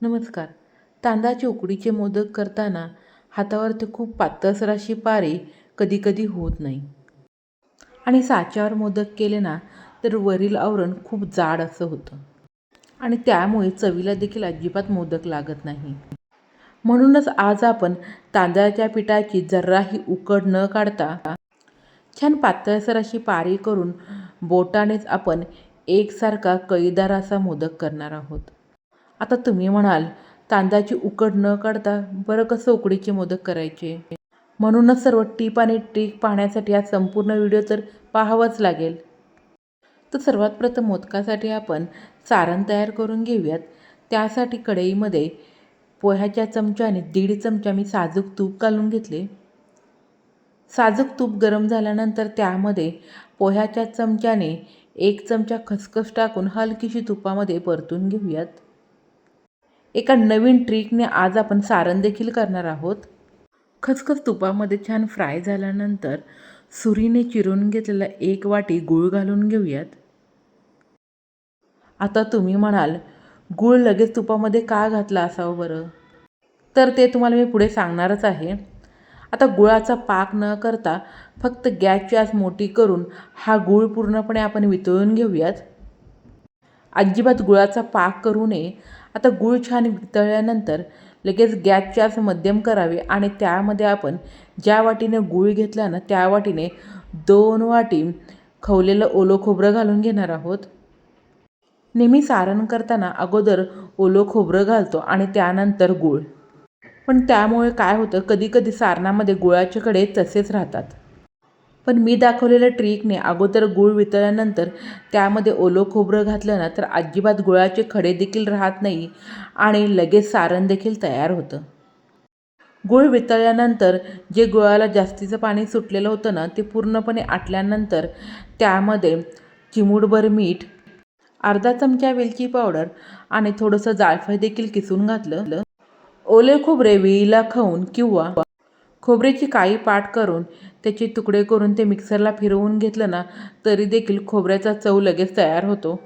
नमस्कार. तांदळाचे उकडीचे मोदक करताना हातावर ते खूप पातळसर अशी पारी कधीकधी होत नाही. आणि साच्यावर मोदक केले ना तर वरील आवरण खूप जाड असं होतं. आणि त्यामुळे चवीला देखील अजिबात मोदक लागत नाही. म्हणूनच आज आपण तांदळाच्या पिठाची जराही उकड न काढता छान पातळसर अशी पारी करून बोटानेच आपण एकसारखा कैदार असा मोदक करणार आहोत. आता तुम्ही म्हणाल तांदळाची उकड न काढता बरं कसं उकडीचे मोदक करायचे? म्हणूनच सर्व टीप आणि ट्रिक पाहण्यासाठी हा संपूर्ण व्हिडिओ तर पाहावाच लागेल. तर सर्वात प्रथम मोदकासाठी आपण सारण तयार करून घेऊयात. त्यासाठी कढईमध्ये पोह्याच्या चमच्याने दीड चमचा मी साजूक तूप घालून घेतले. साजूक तूप गरम झाल्यानंतर त्यामध्ये पोह्याच्या चमच्याने एक चमचा खसखस टाकून हलकीशी तुपामध्ये परतून घेऊयात. एका नवीन ट्रिकने आज आपण सारण देखील करणार आहोत. खसखस तुपामध्ये छान फ्राय झाल्यानंतर सुरीने चिरून घेतलेला एक वाटी गूळ घालून घेऊयात. आता तुम्ही म्हणाल गूळ लगेच तुपामध्ये का घातला असावं बरं? तर ते तुम्हाला मी पुढे सांगणारच आहे. आता गुळाचा पाक न करता फक्त गॅसची आस मोठी करून हा गूळ पूर्णपणे आपण वितळून घेऊयात. अजिबात गुळाचा पाक करू नये. आता गूळ छान वितळल्यानंतर लगेच गॅसची आस मध्यम करावे आणि त्यामध्ये आपण ज्या वाटीने गूळ घेतला ना त्या वाटीने दोन वाटी खवलेलं ओलं खोबरं घालून घेणार आहोत. नेहमी सारण करताना अगोदर ओलं खोबरं घालतो आणि त्यानंतर गूळ. पण त्यामुळे काय होतं कधीकधी सारणामध्ये गुळाचे कडे तसेच राहतात. पण मी दाखवलेल्या ट्रिकने अगोदर गूळ वितळल्यानंतर त्यामध्ये ओलं खोबरं घातलं ना तर अजिबात गुळाचे खडे देखील राहत नाही आणि लगेच सारण देखील तयार होतं. गूळ वितळल्यानंतर जे गुळाला जास्तीचं पाणी सुटलेलं होतं ना ते पूर्णपणे आटल्यानंतर त्यामध्ये चिमूडभर मीठ अर्धा चमचा वेलची पावडर आणि थोडंसं जायफळ देखील किसून घातलं. ओले खोबरे विळीला खाऊन किंवा खोबऱ्याची काळी पाट करून त्याचे तुकडे करून ते मिक्सरला फिरवून घेतलं ना तरी देखील खोबऱ्याचा चव लगेच तयार होतो.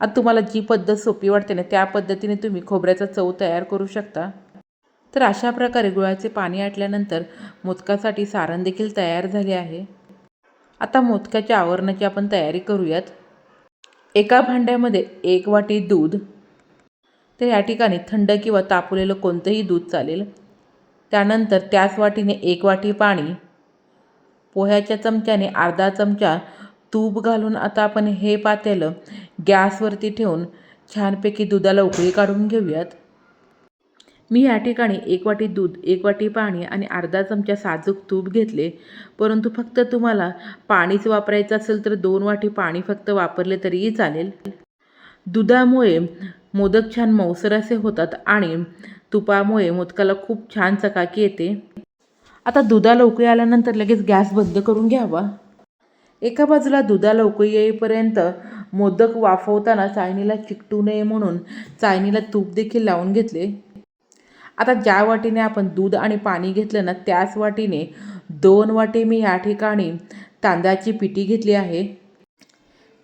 आता तुम्हाला जी पद्धत सोपी वाटते ना त्या पद्धतीने तुम्ही खोबऱ्याचा चव तयार करू शकता. तर अशा प्रकारे गुळाचे पाणी आटल्यानंतर मोदकासाठी सारण देखील तयार झाले आहे. आता मोदकाच्या आवरणाची आपण तयारी करूयात. एका भांड्यामध्ये एक वाटी दूध. तर या ठिकाणी थंड किंवा तापवलेलं कोणतंही दूध चालेल. त्यानंतर त्याच वाटीने एक वाटी पाणी पोह्याच्या चमच्याने अर्धा चमचा तूप घालून आता आपण हे पातेलं गॅसवरती ठेवून छानपैकी दुधाला उकळी काढून घेऊयात. मी या ठिकाणी एक वाटी दूध एक वाटी पाणी आणि अर्धा चमचा साजूक तूप घेतले परंतु फक्त तुम्हाला पाणीच वापरायचं असेल तर दोन वाटी पाणी फक्त वापरले तरीही चालेल. दुधामुळे मोदक छान मऊसर असे होतात आणि तुपामुळे मोदकाला खूप छान चकाकी येते. आता दुधाला उकळी आल्यानंतर लगेच गॅस बंद करून घ्यावा. एका बाजूला दुधाला उकळी येईपर्यंत मोदक वाफवताना चाळणीला चिकटू नये म्हणून चाळणीला तूप देखील लावून घेतले. आता ज्या वाटीने आपण दूध आणि पाणी घेतलं ना त्याच वाटीने दोन वाटी मी या ठिकाणी तांदळाची पिठी घेतली आहे.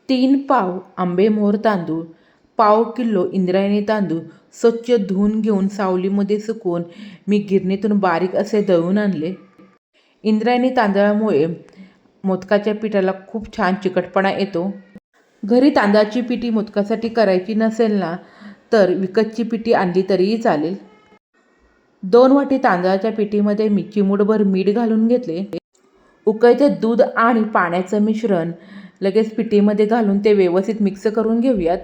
तीन पाव आंबेमोर तांदूळ पाव किलो इंद्रायणी तांदूळ स्वच्छ धुवून घेऊन सावलीमध्ये सुकवून मी गिरणीतून बारीक असे दळून आणले. इंद्रायणी तांदळामुळे मोदकाच्या पिठाला खूप छान चिकटपणा येतो. घरी तांदळाची पिठी मोदकासाठी करायची नसेल ना तर विकतची पिठी आणली तरीही चालेल. दोन वाटी तांदळाच्या पिठीमध्ये मी चिमूटभर मीठ घालून घेतले. उकळते दूध आणि पाण्याचं मिश्रण लगेच पिठीमध्ये घालून ते व्यवस्थित मिक्स करून घेऊयात.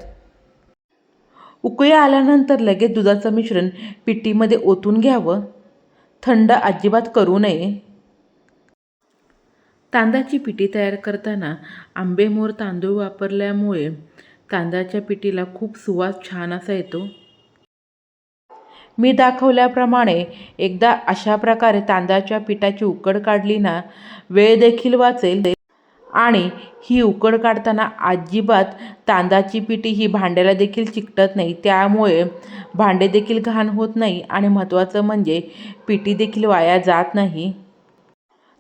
उकळी आल्यानंतर लगेच दुधाचं मिश्रण पिठीमध्ये ओतून घ्यावं. थंड अजिबात करू नये. तांदळाची पिठी तयार करताना आंबेमोर तांदूळ वापरल्यामुळे तांदळाच्या पिठीला खूप सुवास छान असा येतो. मी दाखवल्याप्रमाणे एकदा अशा प्रकारे तांदळाच्या पिठाची उकड काढली ना वेळ देखील वाचेल. आणि ही उकड काढताना अजिबात तांदळाची पिठी ही भांड्याला देखील चिकटत नाही. त्यामुळे भांडे देखील घाण होत नाही आणि महत्त्वाचं म्हणजे पिठी देखील वाया जात नाही.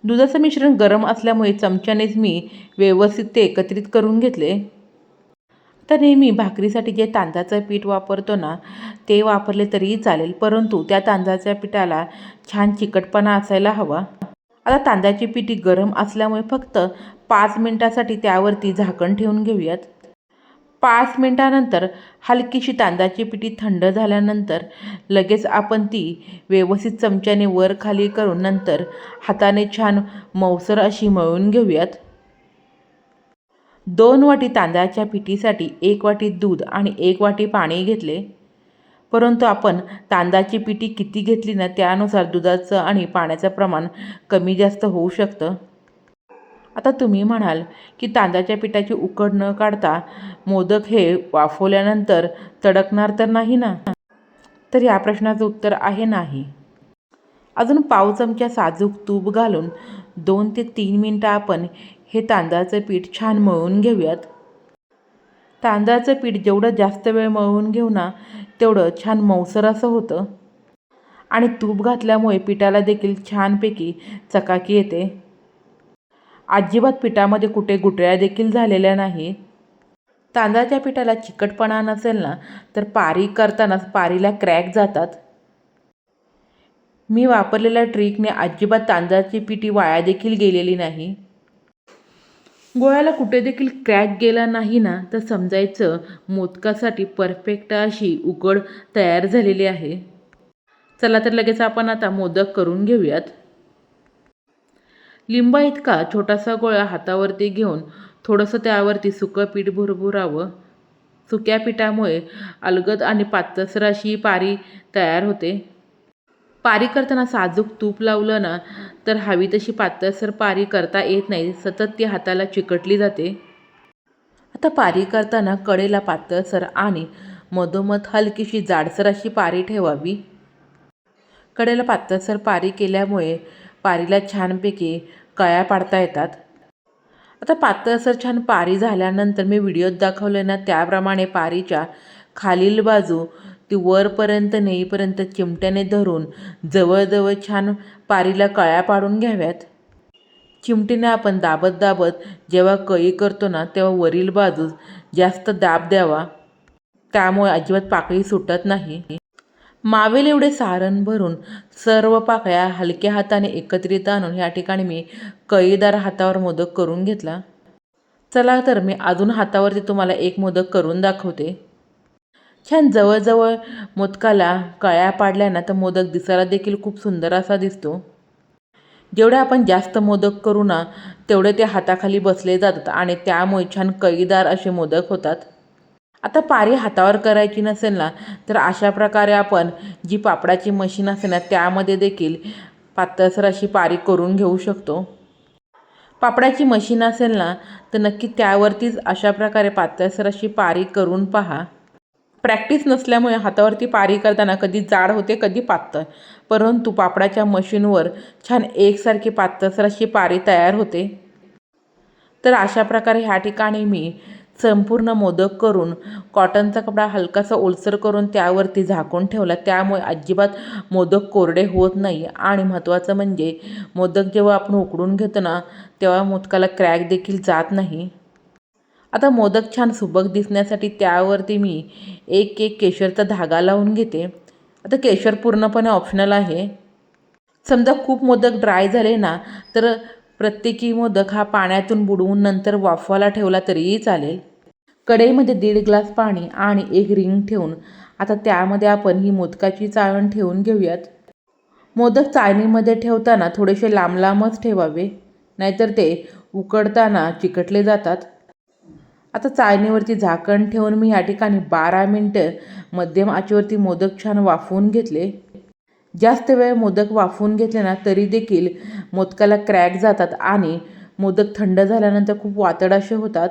दुधाचं मिश्रण गरम असल्यामुळे चमच्यानेच मी व्यवस्थित ते एकत्रित करून घेतले. तर नेहमी भाकरीसाठी जे तांदळाचं पीठ वापरतो ना ते वापरले तरीही चालेल परंतु त्या तांदळाच्या पिठाला छान चिकटपणा असायला हवा. आता तांदळाची पिठी गरम असल्यामुळे फक्त पाच मिनटासाठी त्यावरती झाकण ठेवून घेऊयात. पाच मिनटानंतर हलकीशी तांदळाची पिठी थंड झाल्यानंतर लगेच आपण ती व्यवस्थित चमच्याने वर खाली करून नंतर हाताने छान मौसर अशी मळून घेऊयात. दोन वाटी तांदळाच्या पिठीसाठी एक वाटी दूध आणि एक वाटी पाणी घेतले. परंतु आपण तांदळाची पिठी किती घेतली ना त्यानुसार दुधाचं आणि पाण्याचं प्रमाण कमी जास्त होऊ शकतं. आता तुम्ही म्हणाल की तांदळाच्या पिठाची उकड न काढता मोदक हे वाफवल्यानंतर तडकणार तर नाही ना? तर या प्रश्नाचं उत्तर आहे नाही. अजून पाव चमच्या साजूक तूप घालून दोन ते तीन मिनटं आपण हे तांदळाचं पीठ छान मळून घेऊयात. तांदळाचं पीठ जेवढं जास्त वेळ मळून घेऊ ना तेवढं छान मौसर असं होतं. आणि तूप घातल्यामुळे पिठाला देखील छानपैकी चकाकी येते. अजिबात पिठामध्ये कुठे गुटळ्या देखील झालेल्या नाही तांदळाच्या पिठाला चिकटपणा नसेल ना तर पारी करतानाच पारीला क्रॅक जातात. मी वापरलेल्या ट्रिकने अजिबात तांदळाची पिठी वाया देखील गेलेली नाही. गोळ्याला कुठे देखील क्रॅक गेला नाही ना तर समजायचं मोदकासाठी परफेक्ट अशी उकड तयार झालेली आहे. चला तर लगेच आपण आता मोदक करून घेऊयात. लिंबा इतका छोटासा गोळा हातावरती घेऊन थोडंसं त्यावरती सुकं पीठ भुरभुरावं. सुक्या पिठामुळे अलगद आणि पातसर अशी पारी तयार होते. पारी करताना साजूक तूप लावलं ना तर हवी तशी पातळसर पारी करता येत नाही सतत ती हाताला चिकटली जाते. आता पारी करताना कडेला पातळसर आणि मधोमध हलकीशी जाडसर अशी पारी ठेवावी. कडेला पातळसर पारी केल्यामुळे पारीला छानपैकी कळ्या पाडता येतात. आता पातळसर छान पारी झाल्यानंतर मी व्हिडिओत दाखवलं ना त्याप्रमाणे पारीच्या खालील बाजू ती वरपर्यंत नेईपर्यंत चिमट्याने धरून जवळजवळ छान पारीला कळ्या पाडून घ्याव्यात. चिमटीने आपण दाबत दाबत जेव्हा कळी करतो ना तेव्हा वरील बाजूस जास्त दाब द्यावा. त्यामुळे अजिबात पाकळी सुटत नाही. मावेल एवढे सारण भरून सर्व पाकळ्या हलक्या हाताने एकत्रित आणून या ठिकाणी मी कळीदार हातावर मोदक करून घेतला. चला तर मी अजून हातावरती तुम्हाला एक मोदक करून दाखवते. छान जवळजवळ मोदकाला कळ्या पाडल्या ना तर मोदक दिसायला देखील खूप सुंदर असा दिसतो. जेवढे आपण जास्त मोदक करू ना तेवढे ते हाताखाली बसले जातात आणि त्यामुळे छान कळीदार असे मोदक होतात. आता पारी हातावर करायची नसेल ना तर अशा प्रकारे आपण जी पापडाची मशीन असेल ना त्यामध्ये देखील पातळसर अशी पारी करून घेऊ शकतो. पापडाची मशीन असेल ना तर नक्की त्यावरतीच अशा प्रकारे पातळसर अशी पारी करून पहा. प्रॅक्टिस नसल्यामुळे हातावरती पारी करताना कधी जाड होते कधी पातळ. परंतु पापडाच्या मशीनवर छान एकसारखी पातळसर अशी पारी तयार होते. तर अशा प्रकारे ह्या ठिकाणी मी संपूर्ण मोदक करून कॉटनचा कपडा हलकासा ओलसर करून त्यावरती झाकून ठेवला. त्यामुळे अजिबात मोदक कोरडे होत नाही. आणि महत्त्वाचं म्हणजे मोदक जेव्हा आपण उकडून घेतो ना तेव्हा मोदकाला क्रॅक देखील जात नाही. आता मोदक छान सुबक दिसण्यासाठी त्यावरती मी एक एक केशरचा धागा लावून घेते. आता केशर पूर्णपणे ऑप्शनल आहे. समजा खूप मोदक ड्राय झाले ना तर प्रत्येकी मोदक हा पाण्यातून बुडवून नंतर वाफवायला ठेवला तरीही चालेल. कढईमध्ये दीड ग्लास पाणी आणि एक रिंग ठेवून आता त्यामध्ये आपण ही मोदकाची चाळण ठेवून घेऊयात. मोदक चाळणीमध्ये ठेवताना थोडेसे लांब लांबच ठेवावे नाहीतर ते उकडताना चिकटले जातात. आता चाळणीवरती झाकण ठेवून मी या ठिकाणी बारा मिनटं मध्यम आचेवरती मोदक छान वाफवून घेतले. जास्त वेळ मोदक वाफवून घेतले ना तरी देखील मोदकाला क्रॅक जातात आणि मोदक थंड झाल्यानंतर खूप वातडाशे होतात.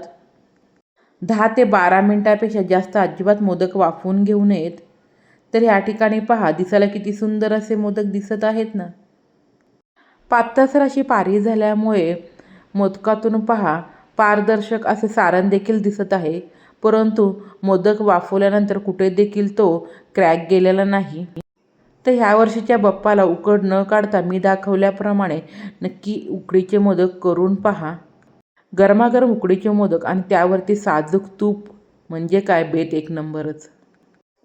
दहा ते बारा मिनटापेक्षा जास्त अजिबात मोदक वाफवून घेऊ नयेत. तर या ठिकाणी पहा दिसायला किती सुंदर असे मोदक दिसत आहेत ना. पातळसर अशी पारी झाल्यामुळे मोदकातून पहा पारदर्शक असे सारण देखील दिसत आहे. परंतु मोदक वाफवल्यानंतर कुठे देखील तो क्रॅक गेलेला नाही. तर ह्या वर्षीच्या बाप्पाला उकड न काढता मी दाखवल्याप्रमाणे नक्की उकडीचे मोदक करून पहा. गरमागरम उकडीचे मोदक आणि त्यावरती साजूक तूप म्हणजे काय? बेत एक नंबरच.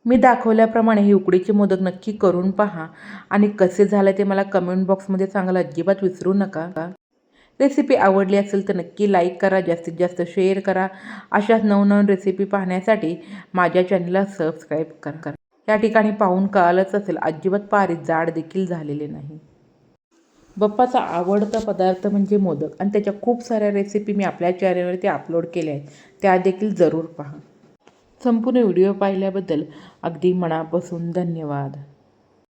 मी दाखवल्याप्रमाणे हे उकडीचे मोदक नक्की करून पहा. आणि कसे झाले ते मला कमेंट बॉक्समध्ये सांगायला अजिबात विसरू नका. रेसिपी आवडली असेल तर नक्की लाईक करा जास्तीत जास्त शेअर करा. अशाच नवनवीन रेसिपी पाहण्यासाठी माझ्या चॅनलला सबस्क्राईब करा. या ठिकाणी पाहून कळालंच असेल अजिबात पारी जाड देखील झालेले नाही. बप्पाचा आवडता पदार्थ म्हणजे मोदक. आणि त्याच्या खूप साऱ्या रेसिपी मी आपल्या चॅनलवरती अपलोड केल्या आहेत. त्या देखील जरूर पहा. संपूर्ण व्हिडिओ पाहिल्याबद्दल अगदी मनापासून धन्यवाद.